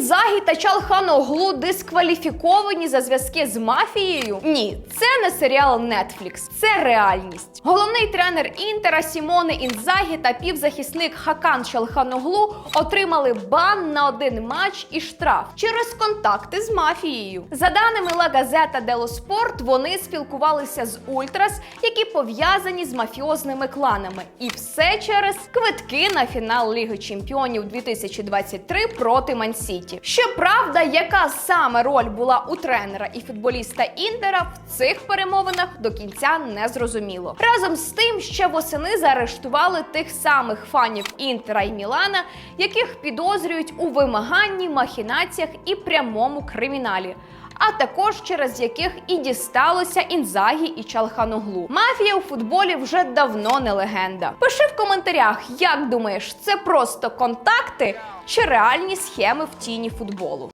Інзагі та Чалханоглу дискваліфіковані за зв'язки з мафією? Ні, це не серіал Netflix, це реальність. Головний тренер Інтера Сімоне Інзагі та півзахисник Хакан Чалханоглу отримали бан на один матч і штраф через контакти з мафією. За даними La Gazzetta dello Sport, вони спілкувалися з Ультрас, які пов'язані з мафіозними кланами, і все через квитки на фінал Ліги Чемпіонів 2023 проти Мансіті. Щоправда, яка саме роль була у тренера і футболіста Інтера в цих перемовинах до кінця не зрозуміло. Разом з тим, ще восени заарештували тих самих фанів Інтера і Мілана, яких підозрюють у вимаганні, махінаціях і прямому криміналі. А також через яких і дісталося Інзагі і Чалханоглу. Мафія у футболі вже давно не легенда. Пиши в коментарях, як думаєш, це просто контакти чи реальні схеми в тіні футболу.